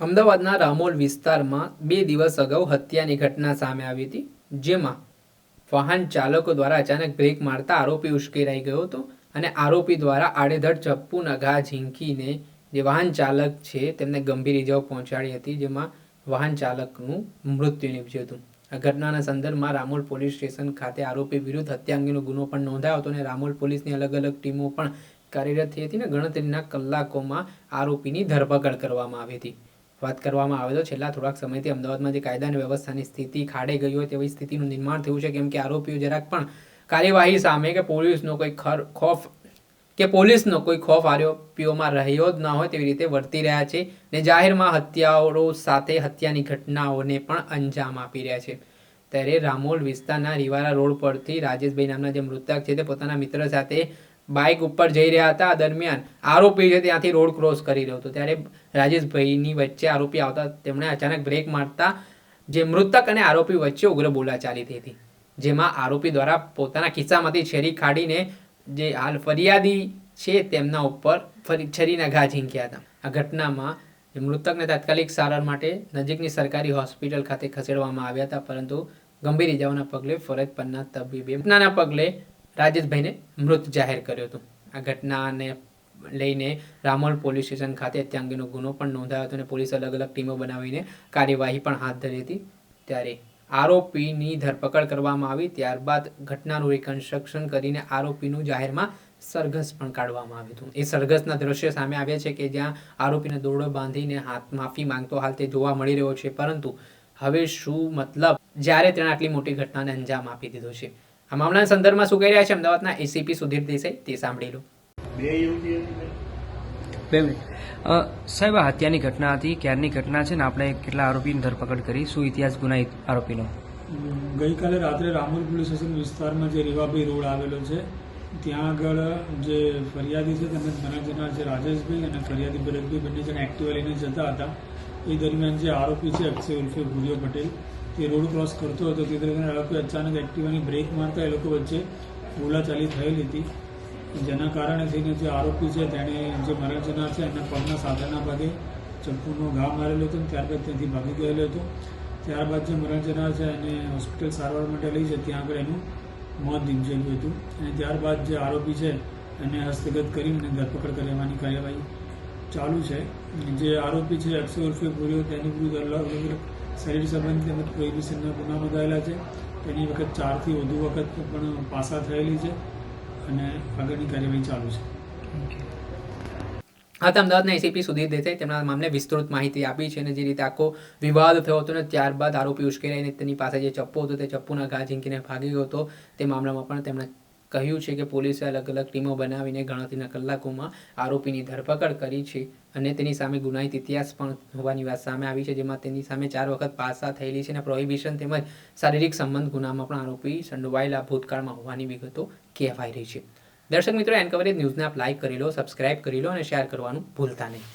અમદાવાદના રામોલ વિસ્તારમાં બે દિવસ અગાઉ હત્યાની ઘટના સામે આવી હતી, જેમાં વાહન ચાલકો દ્વારા અચાનક બ્રેક મારતા આરોપી ઉશ્કેરાઈ ગયો હતો અને આરોપી દ્વારા આડેધડ ચપ્પુના ઘા ઝીંકીને જે વાહન ચાલક છે તેમને ગંભીર ઇજાઓ પહોંચાડી હતી, જેમાં વાહન ચાલકનું મૃત્યુ નીપજ્યું હતું. આ ઘટનાના સંદર્ભમાં રામોલ પોલીસ સ્ટેશન ખાતે આરોપી વિરુદ્ધ હત્યા અંગેનો ગુનો પણ નોંધાયો હતો અને રામોલ પોલીસની અલગ અલગ ટીમો પણ કાર્યરત થઈ હતી અને ગણતરીના કલાકોમાં આરોપીની ધરપકડ કરવામાં આવી હતી. વાત કરવામાં આવે છેલ્લા થોડાક સમયથી અમદાવાદમાં જે કાયદા અને વ્યવસ્થાની સ્થિતિ ખાડે ગઈ હોય તેવી સ્થિતિનું નિર્માણ થયું છે કેમ કે આરોપીઓ જરાક પણ કાર્યવાહી સામે કે પોલીસનો કોઈ ખોફ કે પોલીસનો કોઈ ખોફ આરોપીઓમાં રહ્યો જ ન હોય તેવી રીતે વર્તી રહ્યા છે ને જાહેરમાં હત્યાઓ સાથે હત્યાની ઘટનાઓને પણ અંજામ આપી રહ્યા છે. ત્યારે રામોલ વિસ્તારના રીવારા રોડ પરથી રાજેશભાઈ નામના જે મૃતક છે તે પોતાના મિત્ર સાથે બાઇક ઉપર જઈ રહ્યા હતા. દરમિયાન આરોપી છે, ત્યાંથી રોડ ક્રોસ કરી રહ્યો હતો. ત્યારે રાજેશભાઈની વચ્ચે આરોપી આવતા તેમણે અચાનક બ્રેક મારતા જે મૃતક અને આરોપી વચ્ચે ઉગ્ર બોલાચાલી થઈ હતી. જેમાં આરોપી દ્વારા પોતાના ખિસ્સામાંથી છેરી કાઢીને જે હાલ ફરિયાદી છે, તેમના ઉપર ફરી છરીના ઘા ઝીંક્યા હતા. આ ઘટનામાં મૃતકને તાત્કાલિક સારવાર માટે નજીકની સરકારી હોસ્પિટલ ખાતે ખસેડવામાં આવ્યા હતા, પરંતુ ગંભીર ઇજાઓના પગલે ફરજ પરના તબીબે ઘટનાના પગલે રાજેશભાઈને મૃત જાહેર કર્યો હતો. આ ઘટનાને લઈને રામોલ પોલીસ સ્ટેશન ખાતે હત્યા અંગેનો ગુનો પણ નોંધાયો હતો અને પોલીસ અલગ અલગ ટીમો બનાવીને કાર્યવાહી પણ હાથ ધરી હતી. ત્યારે આરોપીની ધરપકડ કરવામાં આવી, ત્યારબાદ ઘટનાનું રિકન્સ્ટ્રક્શન કરીને આરોપીનું જાહેરમાં સરઘસ પણ કાઢવામાં આવ્યું હતું. એ સરઘસના દ્રશ્ય સામે આવ્યા છે કે જ્યાં આરોપીને દોરડો બાંધીને હાથ માફી માંગતો હાલ તે જોવા મળી રહ્યો છે. પરંતુ હવે શું મતલબ? જ્યારે તેણે આટલી મોટી ઘટનાને અંજામ આપી દીધો છે. આ મામલાના સંદર્ભમાં શું કહી રહ્યા છે અમદાવાદના એસીપી સુધીર દેસાઈ તે સાંભળી લો. બે યુવતી બે મિનિટ. સાહેબ હત્યાની ઘટના હતી ક્યારની ઘટના છે ને આપણે કેટલા આરોપીની ધરપકડ કરી? શું ઇતિહાસ ગુના આરોપીનો? ગઈકાલે રાત્રે રામોલ પોલીસ સ્ટેશન વિસ્તારમાં જે રેવાભાઈ રોડ આવેલો છે ત્યાં આગળ જે ફરિયાદી છે તેમજ મેનેજરના જે રાજેશભાઈ અને ફરિયાદી ભરતભાઈ બંને જણા એક્ટિવા લઈને જતા હતા. એ દરમિયાન જે આરોપી છે અક્ષય ઉર્ફે ભૂરિયો પટેલ તે રોડ ક્રોસ કરતો હતો, તે દરમિયાન આરોપી અચાનક એક્ટિવાની બ્રેક મારતા એ લોકો વચ્ચે બોલાચાલી થયેલી હતી. જેના કારણે થઈને જે આરોપી છે, તેણે જે મરણજના છે, એના પગના સાધાના ભાગે ચપ્પુનો ઘા મારેલો હતો ત્યારબાદ ત્યાંથી ભાગી ગયેલો હતો. ત્યારબાદ જે મરણજના છે, એને હોસ્પિટલ સારવાર માટે લઈ છે, ત્યાં આગળ એનું મોત નીપજેલું હતું. અને ત્યારબાદ જે આરોપી છે, એને હસ્તગત કરીને ધરપકડ કરવાની કાર્યવાહી ચાલુ છે. જે આરોપી છે, અક્ષય ઉર્ફે ભૂર્યો તેની વિરુદ્ધ અલગ અલગ શરીર સંબંધ તેમજ પ્રોહિબિશનના ગુના નોંધાયેલા છે? તેની વખત ચારથી વધુ વખત પણ પાસા થયેલી છે અને આગળની કાર્યવાહી ચાલુ છે. આ અમદાવાદના એસીપી સુધીર દેસાઈ તેમના મામલે વિસ્તૃત માહિતી આપી છે અને જે રીતે આખો વિવાદ થયો હતો ને ત્યારબાદ આરોપી ઉશ્કેરાઈને તેની પાસે જે ચપ્પો હતો તે ચપ્પુના ઘા ઝીંકીને ભાગી ગયો હતો તે મામલામાં પણ તેમણે કહ્યું છે કે પોલીસે અલગ અલગ ટીમો બનાવીને ગણતરીના કલાકોમાં આરોપીની ધરપકડ કરી છે અને તેની સામે ગુનાહિત ઇતિહાસ પણ હોવાની વાત સામે આવી છે, જેમાં તેની સામે ચાર વખત પાસા થયેલી છે અને પ્રોહિબિશન તેમજ શારીરિક સંબંધ ગુનામાં પણ આરોપી સંડોવાયેલા ભૂતકાળમાં હોવાની વિગતો કહેવાઈ રહી છે. દર્શક મિત્રો, એન કવરેજ ન્યૂઝને આપ લાઇક કરી લો, સબસ્ક્રાઇબ કરી લો અને શેર કરવાનું ભૂલતા નહીં.